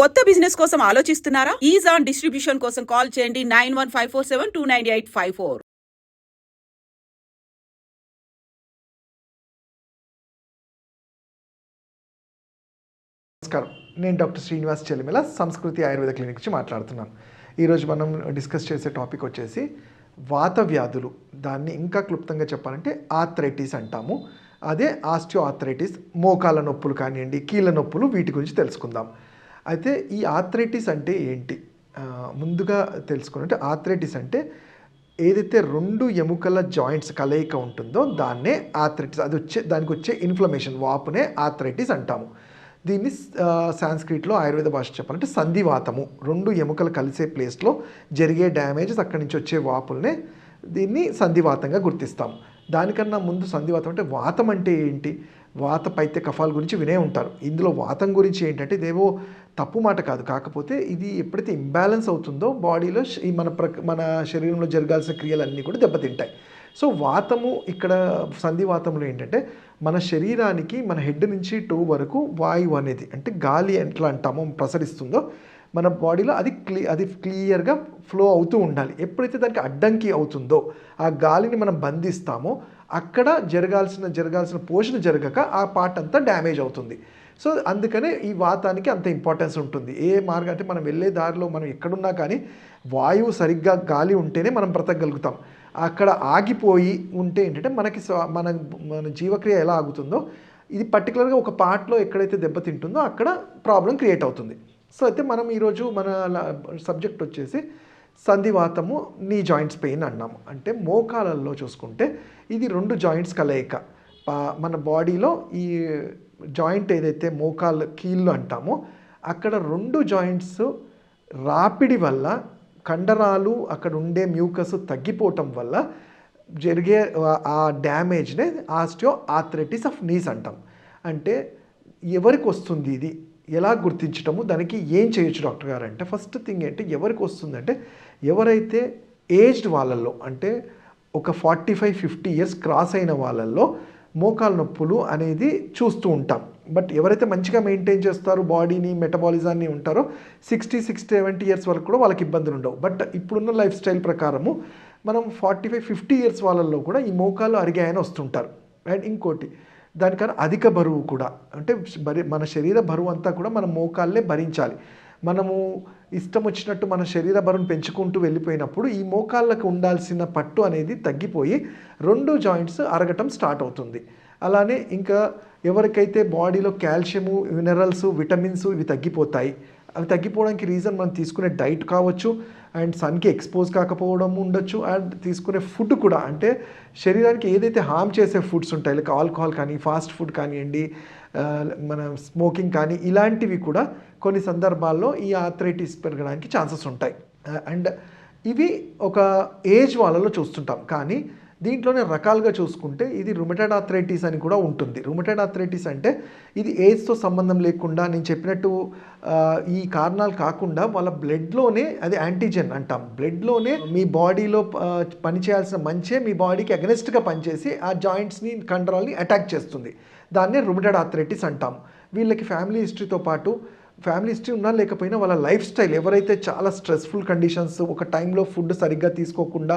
కొత్త బిజినెస్ కోసం ఆలోచిస్తున్నారా? ఈజ్ ఆన్ డిస్ట్రిబ్యూషన్ కోసం కాల్ చేయండి nine one five four seven two nine eight five four. నమస్కారం. నేను డాక్టర్ శ్రీనివాస్ చెల్లిమిల సంస్కృతి ఆయుర్వేద క్లినిక్ నుంచి మాట్లాడుతున్నాను. ఈరోజు మనం డిస్కస్ చేసే టాపిక్ వచ్చేసి వాత వ్యాధులు. దాన్ని ఇంకా క్లుప్తంగా చెప్పాలంటే ఆథరైటిస్ అంటాము. అదే ఆస్టియో ఆథరైటిస్ మోకాల నొప్పులు కానివ్వండి కీళ్ళ నొప్పులు వీటి గురించి తెలుసుకుందాం. అయితే ఈ ఆథరైటిస్ అంటే ఏంటి? ముందుగా తెలుసుకున్నట్టు ఆథరైటిస్ అంటే ఏదైతే రెండు ఎముకల జాయింట్స్ కలయిక ఉంటుందో దాన్నే ఆథరైటిస్ అది వచ్చే దానికి వచ్చే ఇన్ఫ్లమేషన్ వాపునే ఆథరైటిస్ అంటాము. దీన్ని సాంస్క్రిట్లో ఆయుర్వేద భాష చెప్పాలంటే సంధివాతము. రెండు ఎముకలు కలిసే ప్లేస్లో జరిగే డ్యామేజెస్ అక్కడి నుంచి వచ్చే వాపుల్నే దీన్ని సంధివాతంగా గుర్తిస్తాం దానికన్నా ముందు సంధివాతం అంటే వాతం అంటే ఏంటి? వాత పైత్య కఫాల గురించి వినే ఉంటారు. ఇందులో వాతం గురించి ఏంటంటే ఇదేవో తప్పు మాట కాదు. కాకపోతే ఇది ఎప్పుడైతే ఇంబ్యాలెన్స్ అవుతుందో బాడీలో మన ప్ర మన శరీరంలో జరగాల్సిన క్రియలన్నీ కూడా దెబ్బతింటాయి. సో వాతము ఇక్కడ సంధివాతంలో ఏంటంటే మన శరీరానికి మన హెడ్ నుంచి టూ వరకు వాయువు అనేది అంటే గాలి ఎట్లా అంటామో ప్రసరిస్తుందో మన బాడీలో అది క్లీ అది క్లియర్గా ఫ్లో అవుతూ ఉండాలి. ఎప్పుడైతే దానికి అడ్డంకి అవుతుందో ఆ గాలిని మనం బంధిస్తామో అక్కడ జరగాల్సిన జరగాల్సిన పోషణ జరగక ఆ పార్ట్ అంతా డ్యామేజ్ అవుతుంది. సో అందుకనే ఈ వాతానికి అంత ఇంపార్టెన్స్ ఉంటుంది. ఏ మార్గం అంటే మనం వెళ్ళే దారిలో మనం ఎక్కడున్నా కానీ వాయువు సరిగ్గా గాలి ఉంటేనే మనం బ్రతకగలుగుతాం. అక్కడ ఆగిపోయి ఉంటే ఏంటంటే మనకి మన మన జీవక్రియ ఎలా ఆగుతుందో ఇది పర్టికులర్గా ఒక పార్ట్లో ఎక్కడైతే దెబ్బతింటుందో అక్కడ ప్రాబ్లం క్రియేట్ అవుతుంది. సో అయితే మనం ఈరోజు మన సబ్జెక్ట్ వచ్చేసి సంధివాతము నీ జాయింట్స్ పెయిన్ అన్నాము. అంటే మోకాలల్లో చూసుకుంటే ఇది రెండు జాయింట్స్ కలయిక. మన బాడీలో ఈ జాయింట్ ఏదైతే మోకాలు కీళ్ళు అంటామో అక్కడ రెండు జాయింట్స్ రాపిడి వల్ల కండరాలు అక్కడ ఉండే మ్యూకస్ తగ్గిపోవటం వల్ల జరిగే ఆ- డ్యామేజ్నే ఆస్టియో ఆథ్రెటిస్ ఆఫ్ నీస్ అంటాం. అంటే ఎవరికి వస్తుంది ఇది? ఎలా గుర్తించటము దానికి ఏం చేయొచ్చు డాక్టర్ గారు అంటే ఫస్ట్ థింగ్ ఏంటి ఎవరికి వస్తుందంటే ఎవరైతే ఏజ్డ్ వాళ్ళల్లో అంటే ఒక forty five fifty years cross అయిన వాళ్ళల్లో మోకాలు నొప్పులు అనేది చూస్తూ ఉంటాం. బట్ ఎవరైతే మంచిగా మెయింటైన్ చేస్తారో బాడీని మెటబాలిజాన్ని ఉంటారో సిక్స్టీ సిక్స్టీ సెవెంటీ ఇయర్స్ వరకు కూడా వాళ్ళకి ఇబ్బందులు ఉండవు. బట్ ఇప్పుడున్న లైఫ్ స్టైల్ ప్రకారము మనం ఫార్టీ ఫైవ్ ఫిఫ్టీ ఇయర్స్ వాళ్ళల్లో కూడా ఈ మోకాలు అరిగాయని వస్తుంటారు. అండ్ ఇంకోటి దానికన్నా అధిక బరువు కూడా. అంటే భరి మన శరీర బరువు అంతా కూడా మన మోకాళ్ళే భరించాలి. మనము ఇష్టం వచ్చినట్టు మన శరీర బరువును పెంచుకుంటూ వెళ్ళిపోయినప్పుడు ఈ మోకాళ్ళకు ఉండాల్సిన పట్టు అనేది తగ్గిపోయి రెండు జాయింట్స్ అరగటం స్టార్ట్ అవుతుంది. అలానే ఇంకా ఎవరికైతే బాడీలో కాల్షియము మినరల్స్ విటమిన్స్ ఇవి తగ్గిపోతాయి అవి తగ్గిపోవడానికి రీజన్ మనం తీసుకునే డైట్ కావచ్చు అండ్ సన్కి ఎక్స్పోజ్ కాకపోవడం ఉండొచ్చు అండ్ తీసుకునే ఫుడ్ కూడా. అంటే శరీరానికి ఏదైతే హామ్ చేసే ఫుడ్స్ ఉంటాయి లైక్ ఆల్కహాల్ కానీ ఫాస్ట్ ఫుడ్ కానివ్వండి మన స్మోకింగ్ కానీ ఇలాంటివి కూడా కొన్ని సందర్భాల్లో ఈ ఆథరైటిస్ పెరగడానికి ఛాన్సెస్ ఉంటాయి. అండ్ ఇవి ఒక ఏజ్ వాళ్ళలో చూస్తుంటాం. కానీ దీంట్లోనే రకాలుగా చూసుకుంటే ఇది రుమటైడ్ ఆథరైటిస్ అని కూడా ఉంటుంది. రుమటైడ్ ఆథరైటిస్ అంటే ఇది ఏజ్తో సంబంధం లేకుండా నేను చెప్పినట్టు ఈ కారణాలు కాకుండా వాళ్ళ బ్లడ్లోనే అది యాంటీజెన్ అంటాం. బ్లడ్లోనే మీ బాడీలో పనిచేయాల్సిన మంచే మీ బాడీకి అగనెస్ట్గా పనిచేసి ఆ జాయింట్స్ని కండరాల్ని అటాక్ చేస్తుంది. దాన్నే రుమటైడ్ ఆథరైటిస్ అంటాం. వీళ్ళకి ఫ్యామిలీ హిస్టరీతో పాటు ఫ్యామిలీ హిస్టరీ ఉన్నా లేకపోయినా వాళ్ళ లైఫ్ స్టైల్ ఎవరైతే చాలా స్ట్రెస్ఫుల్ కండిషన్స్ ఒక టైంలో ఫుడ్ సరిగ్గా తీసుకోకుండా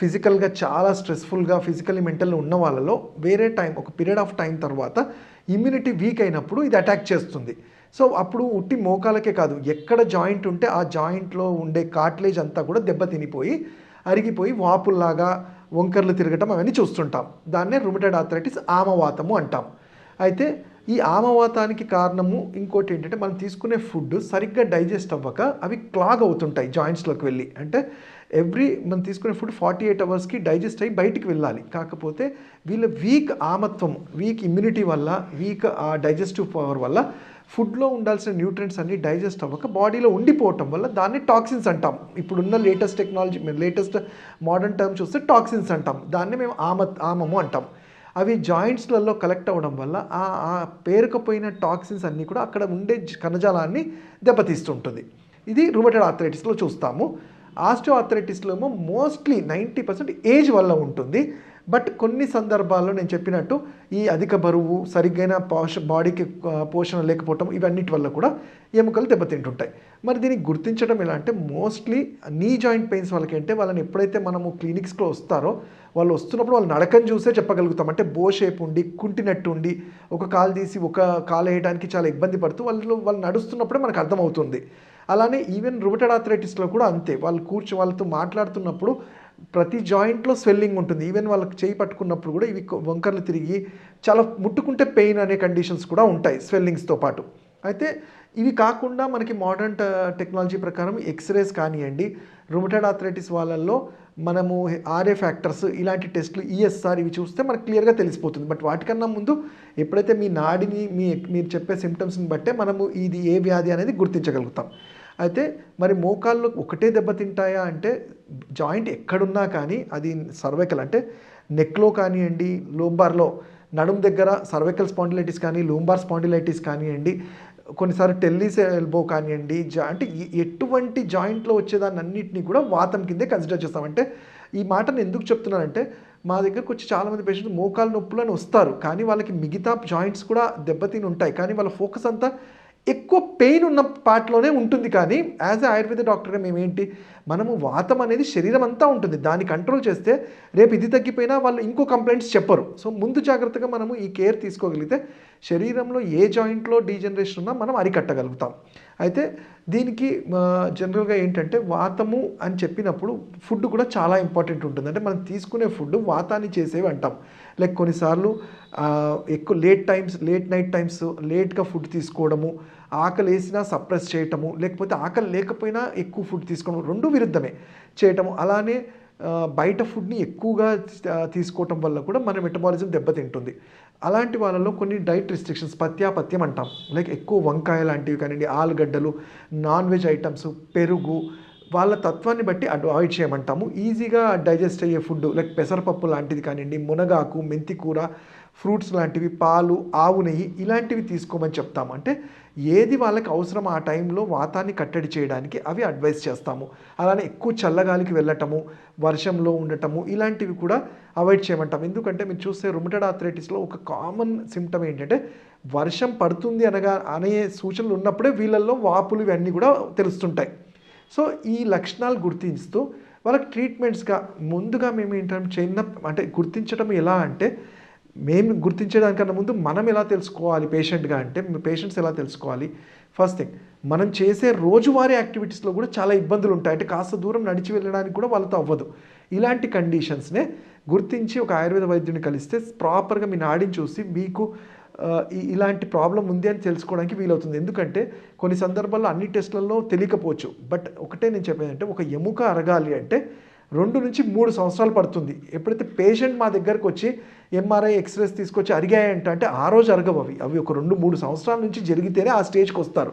ఫిజికల్గా చాలా స్ట్రెస్ఫుల్గా ఫిజికల్లీ మెంటల్ ఉన్న వాళ్ళలో వేరే టైం ఒక పీరియడ్ ఆఫ్ టైం తర్వాత ఇమ్యూనిటీ వీక్ అయినప్పుడు ఇది అటాక్ చేస్తుంది. సో అప్పుడు ఉట్టి మోకాలకే కాదు ఎక్కడ జాయింట్ ఉంటే ఆ జాయింట్లో ఉండే కాట్లేజ్ అంతా కూడా దెబ్బతినిపోయి అరిగిపోయి వాపుల్లాగా వంకర్లు తిరగటం అవన్నీ చూస్తుంటాం. దాన్నే రుమిటెడ్ ఆథరైటిస్ ఆమవాతము అంటాం. అయితే ఈ ఆమవాతానికి కారణము ఇంకోటి ఏంటంటే మనం తీసుకునే ఫుడ్ సరిగ్గా డైజెస్ట్ అవ్వక అవి క్లాగ్ అవుతుంటాయి జాయింట్స్లోకి వెళ్ళి. అంటే ఎవ్రీ మనం తీసుకునే ఫుడ్ ఫార్టీ ఎయిట్ అవర్స్కి డైజెస్ట్ అయ్యి బయటికి వెళ్ళాలి. కాకపోతే వీళ్ళ వీక్ ఆమత్వం వీక్ ఇమ్యూనిటీ వల్ల వీక్ ఆ డైజెస్టివ్ పవర్ వల్ల ఫుడ్లో ఉండాల్సిన న్యూట్రియంట్స్ అన్ని డైజెస్ట్ అవ్వక బాడీలో ఉండిపోవటం వల్ల దాన్ని టాక్సిన్స్ అంటాం. ఇప్పుడున్న latest technology latest modern term చూస్తే టాక్సిన్స్ అంటాం. దాన్ని మేము ఆమ ఆమము అంటాం. అవి జాయింట్స్లలో కలెక్ట్ అవ్వడం వల్ల ఆ ఆ పేరుకపోయిన టాక్సిన్స్ అన్నీ కూడా అక్కడ ఉండే కణజాలాన్ని దెబ్బతీస్తుంటుంది. ఇది రుమటెడ్ ఆథరైటిస్లో చూస్తాము. ఆస్టియో ఆథరైటిస్లో ఏమో మోస్ట్లీ నైంటీ పర్సెంట్ ఏజ్ వల్ల ఉంటుంది. బట్ కొన్ని సందర్భాల్లో నేను చెప్పినట్టు ఈ అధిక బరువు సరిగ్గైన పోష బాడీకి పోషణ లేకపోవటం ఇవన్నిటి వల్ల కూడా ఎముకలు దెబ్బతింటుంటాయి. మరి దీనికి గుర్తించడం ఎలా అంటే మోస్ట్లీ నీ జాయింట్ పెయిన్స్ వాళ్ళకి అంటే వాళ్ళని ఎప్పుడైతే మనము క్లినిక్స్లో వస్తారో వాళ్ళు వస్తున్నప్పుడు వాళ్ళు నడకని చూసే చెప్పగలుగుతాం. అంటే బో షేప్ ఉండి కుంటినట్టు ఉండి ఒక కాలు తీసి ఒక కాలు వేయడానికి చాలా ఇబ్బంది పడుతూ వాళ్ళు వాళ్ళు నడుస్తున్నప్పుడే మనకు అర్థమవుతుంది. అలానే ఈవెన్ రుమటెడ్ ఆథరైటిస్లో కూడా అంతే. వాళ్ళు కూర్చో వాళ్ళతో మాట్లాడుతున్నప్పుడు ప్రతి జాయింట్లో స్వెల్లింగ్ ఉంటుంది. ఈవెన్ వాళ్ళకి చేయి పట్టుకున్నప్పుడు కూడా ఇవి వంకర్లు తిరిగి చాలా ముట్టుకుంటే పెయిన్ అనే కండిషన్స్ కూడా ఉంటాయి స్వెల్లింగ్స్తో పాటు. అయితే ఇవి కాకుండా మనకి మోడర్న్ టెక్నాలజీ ప్రకారం ఎక్స్రేస్ కానివ్వండి రుమటెడ్ ఆథరైటిస్ వాళ్ళల్లో మనము ఆర్ఏ ఫ్యాక్టర్స్ ఇలాంటి టెస్ట్లు ఈఎస్ఆర్ ఇవి చూస్తే మనకు క్లియర్గా తెలిసిపోతుంది. బట్ వాటికన్నా ముందు ఎప్పుడైతే మీ నాడిని మీ మీరు చెప్పే సిమ్టమ్స్ని బట్టే మనము ఇది ఏ వ్యాధి అనేది గుర్తించగలుగుతాం. అయితే మరి మోకాళ్ళు ఒకటే దెబ్బతింటాయా అంటే జాయింట్ ఎక్కడున్నా కానీ అది సర్వైకల్ అంటే నెక్లో కానివ్వండి లోంబార్లో నడుం దగ్గర సర్వైకల్ స్పాండిలైటిస్ కానీ లూంబార్ స్పాండిలైటిస్ కానివ్వండి కొన్నిసార్లు టెల్లీస్ ఎల్బో కానివ్వండి జా అంటే ఎటువంటి జాయింట్లో వచ్చేదాన్ని అన్నింటినీ కూడా వాతం కిందే కన్సిడర్ చేస్తామంటే ఈ మాటను ఎందుకు చెప్తున్నానంటే మా దగ్గరకు వచ్చి చాలామంది పేషెంట్స్ మోకాలు నొప్పులు అని వస్తారు కానీ వాళ్ళకి మిగతా జాయింట్స్ కూడా దెబ్బతిని ఉంటాయి కానీ వాళ్ళ ఫోకస్ అంతా ఎక్కువ పెయిన్ ఉన్న పార్ట్లోనే ఉంటుంది కానీ యాజ్ ఎ ఆయుర్వేద డాక్టర్గా మేము ఏంటి మనము వాతం అనేది శరీరం అంతా ఉంటుంది. దాన్ని కంట్రోల్ చేస్తే రేపు ఇది తగ్గిపోయినా వాళ్ళు ఇంకో కంప్లైంట్స్ చెప్పరు. సో ముందు జాగ్రత్తగా మనము ఈ కేర్ తీసుకోగలిగితే శరీరంలో ఏ జాయింట్లో డీజనరేషన్ ఉన్నా మనం అరికట్టగలుగుతాం. అయితే దీనికి జనరల్గా ఏంటంటే వాతము అని చెప్పినప్పుడు ఫుడ్ కూడా చాలా ఇంపార్టెంట్ ఉంటుంది. అంటే మనం తీసుకునే ఫుడ్ వాతాన్ని చేసేవి అంటాం. లైక్ కొన్నిసార్లు ఎక్కువ late times late night times లేట్గా ఫుడ్ తీసుకోవడము ఆకలి వేసినా సప్రెస్ చేయటము లేకపోతే ఆకలి లేకపోయినా ఎక్కువ ఫుడ్ తీసుకోవడం రెండు విరుద్ధమే చేయటము. అలానే బయట ఫుడ్ని ఎక్కువగా తీసుకోవటం వల్ల కూడా మన మెటబాలిజం దెబ్బతింటుంది. అలాంటి వాళ్ళలో కొన్ని డైట్ రిస్ట్రిక్షన్స్ పత్యాపత్యం అంటాం. లైక్ ఎక్కువ వంకాయ లాంటివి కానివ్వండి ఆలుగడ్డలు నాన్ వెజ్ ఐటమ్స్ పెరుగు వాళ్ళ తత్వాన్ని బట్టి అవాయిడ్ చేయమంటాము. ఈజీగా డైజెస్ట్ అయ్యే ఫుడ్ లైక్ పెసరపప్పు లాంటిది కానివ్వండి మునగాకు మెంతి కూర ఫ్రూట్స్ లాంటివి పాలు ఆవు నెయ్యి ఇలాంటివి తీసుకోమని చెప్తాము. అంటే ఏది వాళ్ళకి అవసరం ఆ టైంలో వాతాన్ని కట్టడి చేయడానికి అవి అడ్వైస్ చేస్తాము. అలానే ఎక్కువ చల్లగాలికి వెళ్ళటము వర్షంలో ఉండటము ఇలాంటివి కూడా అవాయిడ్ చేయమంటాం ఎందుకంటే మీరు చూస్తే రుమటెడ్ ఆథరైటిస్లో ఒక కామన్ సిమ్టమ్ ఏంటంటే వర్షం పడుతుంది అనగా అనే సూచనలు ఉన్నప్పుడే వీళ్ళల్లో వాపులు ఇవన్నీ కూడా తెలుస్తుంటాయి. సో ఈ లక్షణాలు గుర్తిస్తూ వాళ్ళకి ట్రీట్మెంట్స్గా ముందుగా మేము ఏంటంటే చిన్న అంటే గుర్తించడం ఎలా అంటే మేము గుర్తించడానికన్నా ముందు మనం ఎలా తెలుసుకోవాలి పేషెంట్గా అంటే పేషెంట్స్ ఎలా తెలుసుకోవాలి? ఫస్ట్ థింగ్ మనం చేసే రోజువారీ యాక్టివిటీస్లో కూడా చాలా ఇబ్బందులు ఉంటాయి. అంటే కాస్త దూరం నడిచి వెళ్ళడానికి కూడా వాళ్ళతో అవ్వదు. ఇలాంటి కండిషన్స్నే గుర్తించి ఒక ఆయుర్వేద వైద్యుని కలిస్తే ప్రాపర్గా మీ నాడిని చూసి మీకు ఈ- ఇలాంటి ప్రాబ్లం ఉంది అని తెలుసుకోవడానికి వీలవుతుంది. ఎందుకంటే కొన్ని సందర్భాల్లో అన్ని టెస్ట్లలో తెలియకపోవచ్చు. బట్ ఒకటే నేను చెప్పేది అంటే ఒక ఎముక అరగాలి అంటే రెండు నుంచి మూడు సంవత్సరాలు పడుతుంది. ఎప్పుడైతే పేషెంట్ మా దగ్గరకు వచ్చి ఎంఆర్ఐ ఎక్స్రేస్ తీసుకొచ్చి అరిగాయంట అంటే ఆ రోజు అరగవు అవి. అవి ఒక రెండు మూడు సంవత్సరాల నుంచి జరిగితేనే ఆ స్టేజ్కి వస్తారు.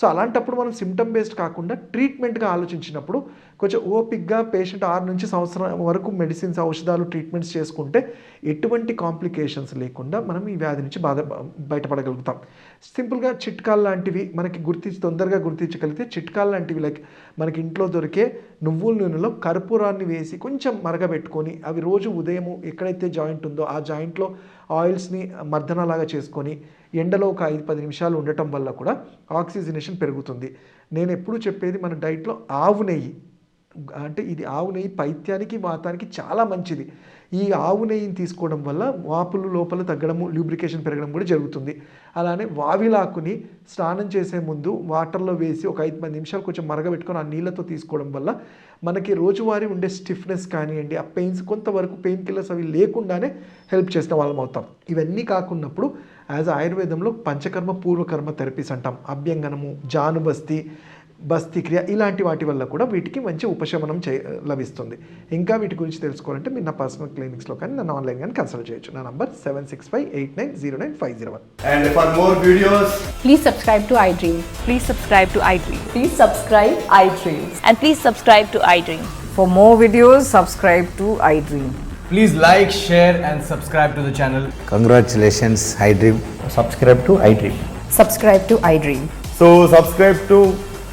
సో అలాంటప్పుడు మనం సిమ్టమ్ బేస్డ్ కాకుండా ట్రీట్మెంట్గా ఆలోచించినప్పుడు కొంచెం ఓపిక్గా పేషెంట్ ఆరు నుంచి సంవత్సరం వరకు మెడిసిన్స్ ఔషధాలు ట్రీట్మెంట్స్ చేసుకుంటే ఎటువంటి కాంప్లికేషన్స్ లేకుండా మనం ఈ వ్యాధి నుంచి బాధ బయటపడగలుగుతాం. సింపుల్గా చిట్కాలు లాంటివి మనకి గుర్తించి తొందరగా గుర్తించగలిగితే చిట్కాలు లాంటివి లైక్ మనకి ఇంట్లో దొరికే నువ్వుల నూనెలో కర్పూరాన్ని వేసి కొంచెం మరగబెట్టుకొని అవి రోజు ఉదయము ఎక్కడైతే జాయింట్ ఉందో ఆ జాయింట్లో ఆయిల్స్ని మర్దనలాగా చేసుకొని ఎండలో ఒక ఐదు పది నిమిషాలు ఉండటం వల్ల కూడా ఆక్సిజనేషన్ పెరుగుతుంది. నేను ఎప్పుడూ చెప్పేది మన డైట్లో ఆవు నెయ్యి. అంటే ఇది ఆవు నెయ్యి పైత్యానికి వాతానికి చాలా మంచిది. ఈ ఆవు నెయ్యిని తీసుకోవడం వల్ల వాపులు లోపల తగ్గడము ల్యూబ్రికేషన్ పెరగడం కూడా జరుగుతుంది. అలానే వావిలాకుని స్నానం చేసే ముందు వాటర్లో వేసి ఒక ఐదు పది నిమిషాలు కొంచెం మరగబెట్టుకొని ఆ నీళ్ళతో తీసుకోవడం వల్ల మనకి రోజువారీ ఉండే స్టిఫ్నెస్ కానివ్వండి ఆ పెయిన్స్ కొంతవరకు పెయిన్ కిల్లర్స్ అవి లేకుండానే హెల్ప్ చేసిన వాళ్ళం అవుతాం. ఇవన్నీ కాకున్నప్పుడు యాజ్ ఆయుర్వేదంలో పంచకర్మ పూర్వకర్మ థెరపీస్ అంటాం. అభ్యంగనము జానుబస్తి బస్తిక్రియ ఇలాంటి వాటి వల్ల కూడా వీటికి మంచి ఉపశమనం చే లభిస్తుంది. ఇంకా వీటి గురించి తెలుసుకోవాలంటే మీ నా పర్సనల్ క్లినిక్స్లో కానీ నన్ను ఆన్లైన్ కానీ కన్సల్ట్ చేయొచ్చు. నా number seven six five eight nine zero nine five zero one and for more videos please subscribe to iDream please subscribe to iDream please subscribe iDream and please subscribe to iDream for more videos subscribe to iDream please like share and subscribe to the channel congratulations iDream subscribe to iDream subscribe to iDream so subscribe to